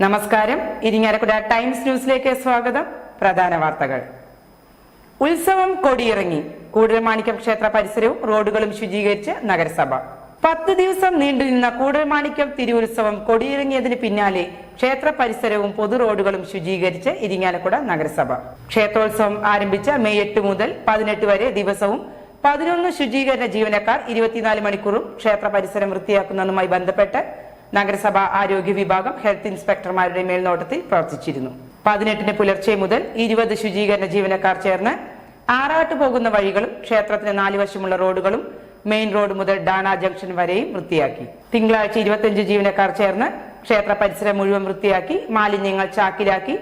നമസ്കാരം. ഇരിങ്ങാലക്കുട ടൈംസ് ന്യൂസിലേക്ക് സ്വാഗതം. പ്രധാന വാർത്തകൾ. ഉത്സവം കൊടിയിറങ്ങി. കൂടൽമാണിക്യം ക്ഷേത്ര പരിസരവും റോഡുകളും ശുചീകരിച്ച് നഗരസഭ. പത്ത് ദിവസം നീണ്ടുനിന്ന കൂടൽമാണിക്യം തിരുവുത്സവം കൊടിയിറങ്ങിയതിന് പിന്നാലെ ക്ഷേത്ര പരിസരവും പൊതു റോഡുകളും ശുചീകരിച്ച് ഇരിങ്ങാലക്കുട നഗരസഭ. ക്ഷേത്രോത്സവം ആരംഭിച്ച മെയ് എട്ട് മുതൽ പതിനെട്ട് വരെ ദിവസവും പതിനൊന്ന് ശുചീകരണ ജീവനക്കാർ ഇരുപത്തിനാല് മണിക്കൂറും ക്ഷേത്ര പരിസരം വൃത്തിയാക്കുന്നതുമായി ബന്ധപ്പെട്ട് നഗരസഭ ആരോഗ്യ വിഭാഗം ഹെൽത്ത് ഇൻസ്പെക്ടർമാരുടെ മേൽനോട്ടത്തിൽ പ്രവർത്തിച്ചിരുന്നു. പതിനെട്ടിന് പുലർച്ചെ മുതൽ ഇരുപത് ശുചീകരണ ജീവനക്കാർ ചേർന്ന് ആറാട്ട് പോകുന്ന വഴികളും ക്ഷേത്രത്തിന് നാലുവശമുള്ള റോഡുകളും മെയിൻ റോഡ് മുതൽ ഡാണ ജംഗ്ഷൻ വരെയും വൃത്തിയാക്കി. തിങ്കളാഴ്ച ഇരുപത്തിയഞ്ച് ജീവനക്കാർ ചേർന്ന് ക്ഷേത്ര പരിസരം മുഴുവൻ വൃത്തിയാക്കി മാലിന്യങ്ങൾ ചാക്കിലാക്കി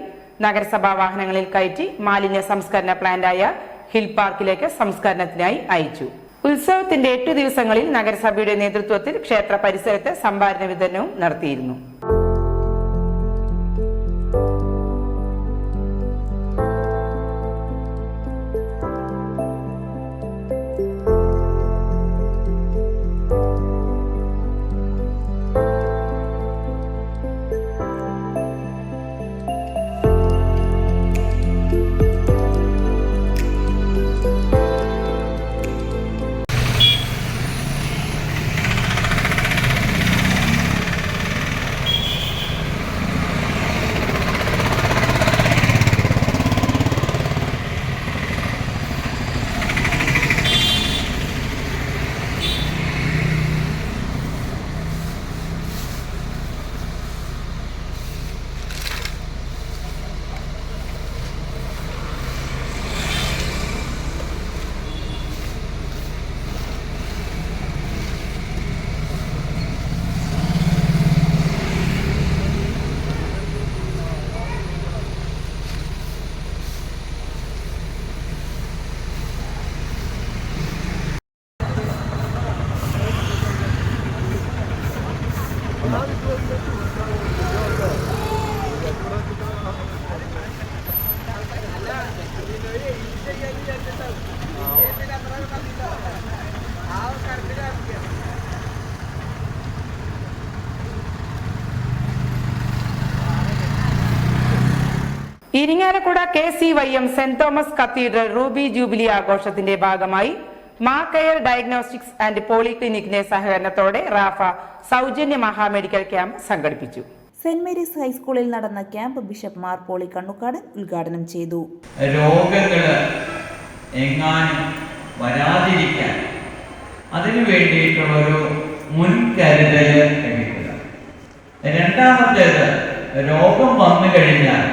നഗരസഭാ വാഹനങ്ങളിൽ കയറ്റി മാലിന്യ സംസ്കരണ പ്ലാന്റായ ഹിൽ പാർക്കിലേക്ക് സംസ്കരണത്തിനായി അയച്ചു. ഉത്സവത്തിന്റെ എട്ടു ദിവസങ്ങളിൽ നഗരസഭയുടെ നേതൃത്വത്തിൽ ക്ഷേത്ര പരിസരത്ത് സംഭാരണ വിതരണവും നടത്തിയിരുന്നു. Irinjalakuda K C Y M saint Thomas cathedral ruby jubilee ആഘോഷത്തിന്റെ ഭാഗമായി മാ കെയർ ഡയഗ്നോസ്റ്റിക്സ് ആൻഡ് പോളിക്ലിനിക്കിന്റെ സഹകരണത്തോടെ റാഫ സൗജന്യ മഹാമെഡിക്കൽ ക്യാമ്പ് സംഘടിപ്പിച്ചു. സെന്റ് മേരീസ് ഹൈസ്കൂളിൽ നടന്ന ക്യാമ്പ് ബിഷപ്പ് മാർ പോളി കണ്ണുക്കാടൻ ഉദ്ഘാടനം ചെയ്തു. രോഗങ്ങൾ എങ്ങാനും വരാതിരിക്കാൻ അതിനു വേണ്ടിയിട്ടുള്ളൊരു മുൻകരുതൽ എടുക്കുക. രണ്ടാമത്തേത് രോഗം വന്നു കഴിഞ്ഞാൽ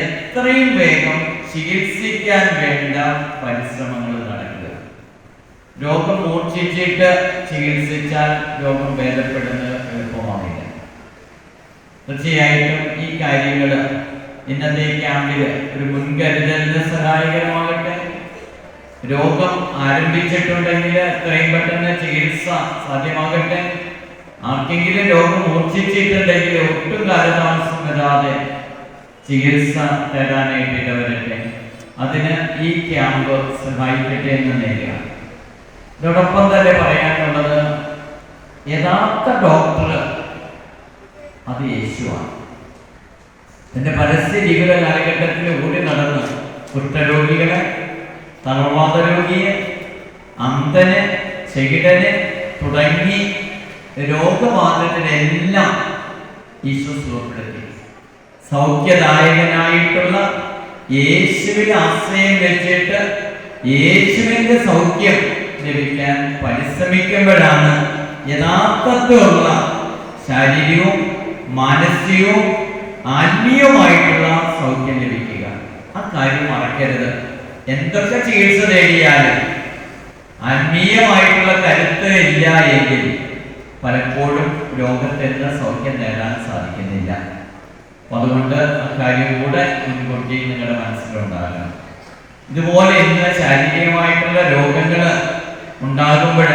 എത്രയും വേഗം ചികിത്സിക്കാൻ വേണ്ട പരിശ്രമങ്ങൾ നടക്കുക രോഗം മൂർച്ഛിച്ചിട്ട് ചികിത്സിച്ചാൽ രോഗം ഭേദപ്പെടുന്നത് എളുപ്പമാവില്ല. തീർച്ചയായിട്ടും ഈ കാര്യങ്ങൾ ഇന്നത്തെ ക്യാമ്പിൽ ഒരു മുൻകരുതലിന് സഹായകരമാകട്ടെ. രോഗം ആരംഭിച്ചിട്ടുണ്ടെങ്കിൽ എത്രയും പെട്ടെന്ന് ചികിത്സ സാധ്യമാകട്ടെ. ആർക്കെങ്കിലും രോഗം മൂർച്ഛിച്ചിട്ടുണ്ടെങ്കിൽ ഒട്ടും കാലതാമസം വരാതെ ചികിത്സ തരാനായിട്ട് ഇടവരട്ടെ അതിന് ഈ ക്യാമ്പ് സഹായിക്കട്ടെ എന്ന് നേരുക ഇതോടൊപ്പം തന്നെ പറയാനുള്ളത് യഥാർത്ഥ ഡോക്ടർ അത് യേശുവാണ്. തന്റെ പരസ്യ ജീവിത കാലഘട്ടത്തിൽ ഓടി നടന്ന് കുഷ്ഠരോഗികളെ തളർവാദ രോഗിയെ അന്ധന് ചെകിടന് തുടങ്ങി രോഗബാധിതരെല്ലാം ഈശോ സുഖപ്പെടുത്തി. സൗഖ്യദായകനായിട്ടുള്ള യേശുവിൽ ആശ്രയം വെച്ചിട്ട് യേശുവിന്റെ സൗഖ്യം ലഭിക്കാൻ പരിശ്രമിക്കുമ്പോഴാണ് യഥാർത്ഥത്തിലുള്ള ശാരീരികവും മാനസികവും ആത്മീയവുമായിട്ടുള്ള സൗഖ്യം ലഭിക്കുക. ആ കാര്യം മറക്കരുത്. എന്തൊക്കെ ചികിത്സ നേടിയാലും ആത്മീയമായിട്ടുള്ള കരുത്ത് ഇല്ല എങ്കിൽ പലപ്പോഴും രോഗത്തിന് സൗഖ്യം നേടാൻ സാധിക്കുന്നില്ല. അതുകൊണ്ട് കാര്യം കൂടെ മുൻകൂട്ടി നിങ്ങളുടെ മനസ്സിലുണ്ടാകണം. ഇതുപോലെ ഇന്ന് ശാരീരികമായിട്ടുള്ള രോഗങ്ങൾ ഉണ്ടാകുമ്പോൾ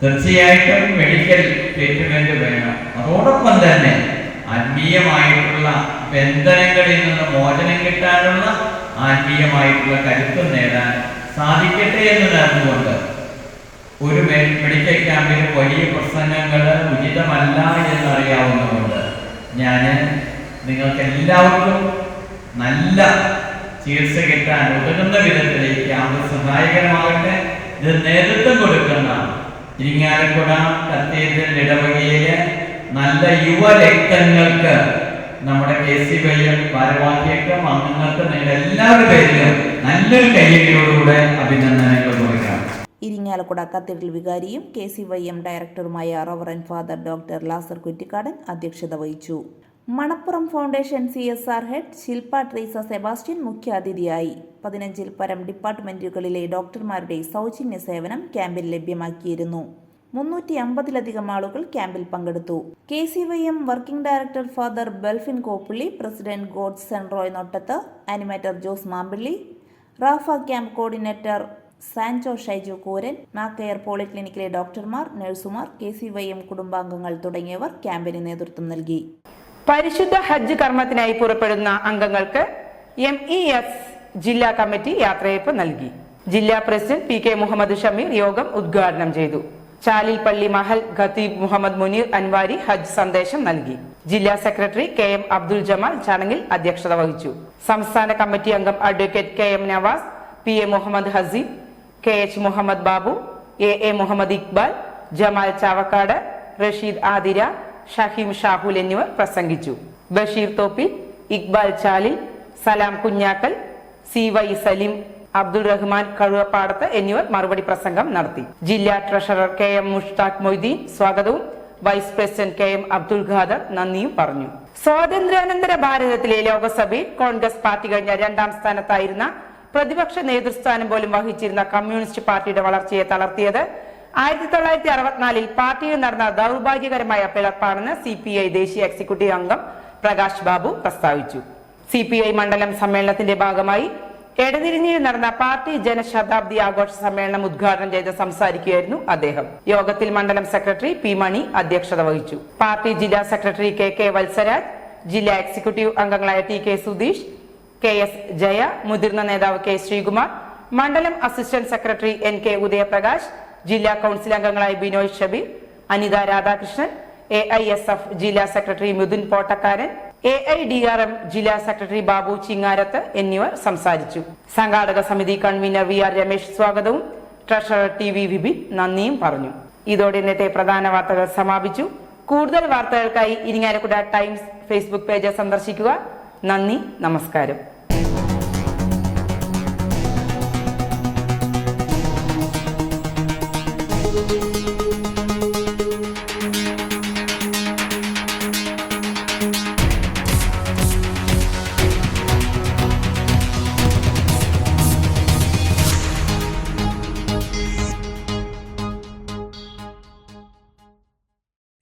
തീർച്ചയായിട്ടും മെഡിക്കൽ ട്രീറ്റ്മെന്റ് വേണം. അതോടൊപ്പം തന്നെ ആത്മീയമായിട്ടുള്ള ബന്ധനങ്ങളിൽ നിന്ന് മോചനം കിട്ടാനുള്ള ആത്മീയമായിട്ടുള്ള കരുത്ത് നേടാൻ സാധിക്കട്ടെ എന്ന് നേർന്നുകൊണ്ട് ഒരു മെഡിക്കൽ ക്യാമ്പിൽ വലിയ പ്രസംഗങ്ങൾ ഉചിതമല്ല എന്നറിയാവുന്നതുകൊണ്ട് ഞാൻ നിങ്ങൾക്ക് എല്ലാവർക്കും നല്ല ചികിത്സ കിട്ടാൻ ഉതകുന്ന വിധത്തിലേക്ക് അവർ സഹായകരമാകട്ടെ. ഇത് നേതൃത്വം കൊടുക്കുന്ന ഇരിങ്ങാലക്കുട കത്തീഡ്രൽ ഇടവകയിലെ നല്ല യുവരക്തങ്ങൾക്ക് നമ്മുടെ കെ സി വൈ ഭാരവാഹിയക്കം അംഗങ്ങൾക്കും നിങ്ങൾ എല്ലാവരുടെ പേരിലും നല്ലൊരു കയ്യടിയോടുകൂടെ അഭിനന്ദനങ്ങൾ കൊടുക്കാം. ഇരിങ്ങാലക്കുട കത്തീഡ്രൽ വികാരിയും കെ സി വൈ എം ഡയറക്ടറുമായ reverend father doctor Lazar Kuttikadan അധ്യക്ഷത വഹിച്ചു. Manappuram foundation C S R head Shilpa Treesa Sebastian മുഖ്യാതിഥിയായി. പതിനഞ്ചിൽ പരം ഡിപ്പാർട്ട്മെന്റുകളിലെ ഡോക്ടർമാരുടെ സൗജന്യ സേവനം ക്യാമ്പിൽ ലഭ്യമാക്കിയിരുന്നു. മുന്നൂറ്റി അമ്പതിലധികം ആളുകൾ ക്യാമ്പിൽ പങ്കെടുത്തു. K C Y M working director father Belfin Koppully president Godson Roy Nottath animator Jose Mampilly Rafa camp coordinator Sanjo Shaiju Kooran Makkayar പോളിക്ലിനിക്കിലെ ഡോക്ടർമാർ നഴ്സുമാർ കെ സി വൈ എം കുടുംബാംഗങ്ങൾ തുടങ്ങിയവർ ക്യാമ്പിന് നേതൃത്വം നൽകി. പരിശുദ്ധ ഹജ്ജ് കർമ്മത്തിനായി പുറപ്പെടുന്ന അംഗങ്ങൾക്ക് എം ഇ എസ് ജില്ലാ കമ്മിറ്റി യാത്രയപ്പ് നൽകി. ജില്ലാ president P K Muhammad Shameer യോഗം ഉദ്ഘാടനം ചെയ്തു. ചാലിൽ പള്ളി മഹൽ ഖത്തീബ് മുഹമ്മദ് മുനീർ അൻവാരി ഹജ്ജ് സന്ദേശം നൽകി. ജില്ലാ secretary K M Abdul Jamal ചടങ്ങിൽ അധ്യക്ഷത വഹിച്ചു. സംസ്ഥാന കമ്മിറ്റി അംഗം advocate K M Navas P A Muhammad Haseeb K H Muhammad Babu A A Muhammad Iqbal Jamal Chavakkad Rasheed Athira Shaheem Shahul എന്നിവർ പ്രസംഗിച്ചു. ബഷീർ തോപ്പിൽ ഇക്ബാൽ ചാലി സലാം കുഞ്ഞാക്കൽ സി വൈ സലിം അബ്ദുൾ റഹ്മാൻ കഴുവപ്പാടത്ത് എന്നിവർ മറുപടി പ്രസംഗം നടത്തി. ജില്ലാ treasurer K M Mushtaq Moideen സ്വാഗതവും vice president K M Abdul Khader നന്ദിയും പറഞ്ഞു. സ്വാതന്ത്ര്യാനന്തര ഭാരതത്തിലെ ലോകസഭയിൽ കോൺഗ്രസ് പാർട്ടി കഴിഞ്ഞ രണ്ടാം സ്ഥാനത്തായിരുന്ന പ്രതിപക്ഷ നേതൃസ്ഥാനം പോലും വഹിച്ചിരുന്ന കമ്മ്യൂണിസ്റ്റ് പാർട്ടിയുടെ വളർച്ചയെ തളർത്തിയത് ആയിരത്തി തൊള്ളായിരത്തി അറുപത്തിനാലിൽ പാർട്ടിയിൽ നടന്ന ദൗർഭാഗ്യകരമായ പിളർപ്പാണെന്ന് സി പി ഐ ദേശീയ എക്സിക്യൂട്ടീവ് അംഗം പ്രകാശ് ബാബു പ്രസ്താവിച്ചു. സി പി ഐ മണ്ഡലം സമ്മേളനത്തിന്റെ ഭാഗമായി എടതിരിഞ്ഞിൽ നടന്ന പാർട്ടി ജനശതാബ്ദി ആഘോഷ സമ്മേളനം ഉദ്ഘാടനം ചെയ്ത് സംസാരിക്കുകയായിരുന്നു അദ്ദേഹം. യോഗത്തിൽ മണ്ഡലം സെക്രട്ടറി പി മണി അധ്യക്ഷത വഹിച്ചു. പാർട്ടി ജില്ലാ സെക്രട്ടറി കെ കെ വത്സരാജ് ജില്ലാ എക്സിക്യൂട്ടീവ് അംഗങ്ങളായ T K Sudheesh K S Jaya മുതിർന്ന നേതാവ് കെ ശ്രീകുമാർ മണ്ഡലം assistant secretary N K Udayaprakash ജില്ലാ കൌൺസിൽ അംഗങ്ങളായ Binoy Shabeer Anitha Radhakrishnan A I S F ജില്ലാ secretary Mithun Pottakkaran A I D R M ജില്ലാ secretary Babu Chingarath എന്നിവർ സംസാരിച്ചു. സംഘാടക സമിതി കൺവീനർ വി ആർ രമേശ് സ്വാഗതവും. ട്രഷറർ ടി വി വിപിൻ നന്ദിയും പറഞ്ഞു. ഇതോടെ ഇന്നത്തെ പ്രധാന വാർത്തകൾ സമാപിച്ചു. കൂടുതൽ വാർത്തകൾക്കായി ഇരിങ്ങാലക്കുട ടൈംസ് ഫേസ്ബുക്ക് പേജ് സന്ദർശിക്കുക. നന്ദി നമസ്കാരം.